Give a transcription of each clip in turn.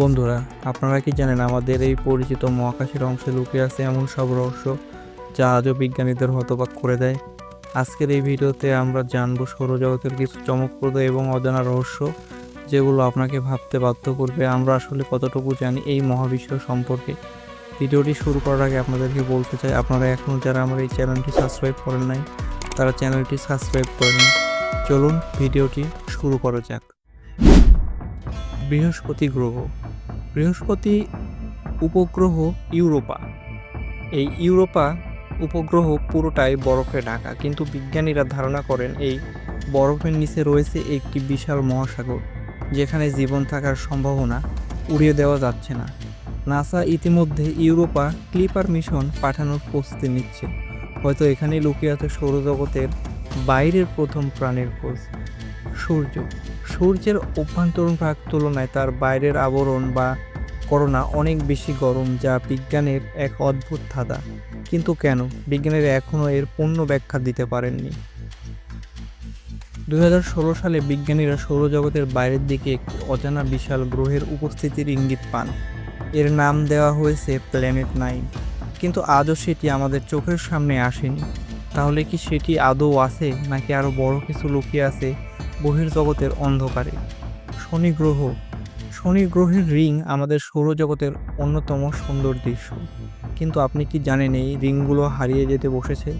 বন্ধুরা, আপনারা কি জানেন আমাদের এই পরিচিত মহাকাশের অংশে লুকিয়ে আছে এমন সব রহস্য যা আজও বিজ্ঞানীদের হতবাক করে দেয়? আজকের এই ভিডিওতে আমরা জানব সৌরজগতের কিছু চমকপ্রদ এবং অজানা রহস্য যেগুলো আপনাকে ভাবতে বাধ্য করবে। আমরা আসলে কতটুকু জানি এই মহাবিশ্ব সম্পর্কে। ভিডিওটি শুরু করার আগে আপনাদেরকে বলতে চাই, আপনারা এখনও যারা আমার এই চ্যানেলটি সাবস্ক্রাইব করেন নাই, তারা চ্যানেলটি সাবস্ক্রাইব করে নিন। চলুন ভিডিওটি শুরু করা যাক। বৃহস্পতি গ্রহ। বৃহস্পতি উপগ্রহ ইউরোপা। এই ইউরোপা উপগ্রহ পুরোটাই বরফে ঢাকা, কিন্তু বিজ্ঞানীরা ধারণা করেন এই বরফের নিচে রয়েছে একটি বিশাল মহাসাগর, যেখানে জীবন থাকার সম্ভাবনা উড়িয়ে দেওয়া যাচ্ছে না। নাসা ইতিমধ্যে ইউরোপা ক্লিপার মিশন পাঠানোর প্রস্তুতি নিচ্ছে। হয়তো এখানেই লুকিয়ে আছে সৌরজগতের বাইরের প্রথম প্রাণের খোঁজ। সূর্য সূর্যের অভ্যন্তরীণ ভাগ তুলনায় তার বাইরের আবরণ বা করোনা অনেক বেশি গরম যা বিজ্ঞানের এক অদ্ভুত ধাঁধা। কিন্তু কেন? বিজ্ঞানীরা এখনও এর পূর্ণ ব্যাখ্যা দিতে পারেননি। দুই হাজার ষোলো সালে বিজ্ঞানীরা সৌরজগতের বাইরের দিকে একটি অজানা বিশাল গ্রহের উপস্থিতির ইঙ্গিত পান। এর নাম দেওয়া হয়েছে প্ল্যানেট নাইন। কিন্তু আজও সেটি আমাদের চোখের সামনে আসেনি। তাহলে কি সেটি আদৌ আছে নাকি আরও বড় কিছু লুকিয়ে আছে বহির্জগতের অন্ধকারে। শনি গ্রহ। শনি গ্রহের রিং আমাদের সৌরজগতের অন্যতম সুন্দর দৃশ্য। কিন্তু আপনি কি জানেন এই রিংগুলো হারিয়ে যেতে বসেছে?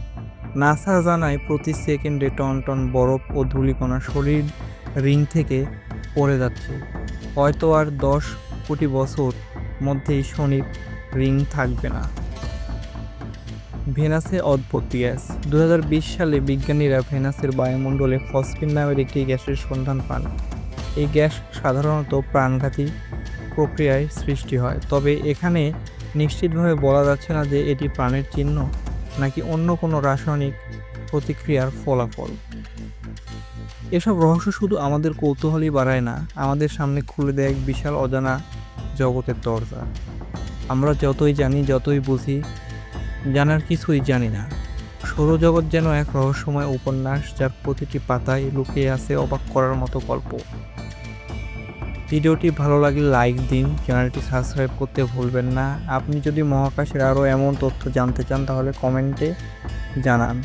নাসা জানায় প্রতি সেকেন্ডে টন টন বরফ ও ধূলিকণা শরীর রিং থেকে পড়ে যাচ্ছে। হয়তো আর দশ কোটি বছর মধ্যেই শনির রিং থাকবে না। ভেনাসে অদ্ভুত গ্যাস। দু হাজার বিশ সালে বিজ্ঞানীরা ভেনাসের বায়ুমণ্ডলে ফসফিন নামের একটি গ্যাসের সন্ধান পান। এই গ্যাস সাধারণত প্রাণঘাতী প্রক্রিয়ায় সৃষ্টি হয়। তবে এখানে নিশ্চিতভাবে বলা যাচ্ছে না যে এটি প্রাণের চিহ্ন, নাকি অন্য কোনো রাসায়নিক প্রতিক্রিয়ার ফলাফল। এসব রহস্য শুধু আমাদের কৌতূহলই বাড়ায় না, আমাদের সামনে খুলে দেয় এক বিশাল অজানা জগতের দরজা। আমরা যতই জানি, যতই বুঝি জানার কিছুই জানি না। সৌরজগৎ যেন এক রহস্যময় উপন্যাস যার প্রতিটি পাতায় লুকিয়ে আছে অবাক করার মতো গল্প। ভিডিওটি ভালো লাগলে লাইক দিন, চ্যানেলটি সাবস্ক্রাইব করতে ভুলবেন না। আপনি যদি মহাকাশের আরও এমন তথ্য জানতে চান, তাহলে কমেন্টে জানান।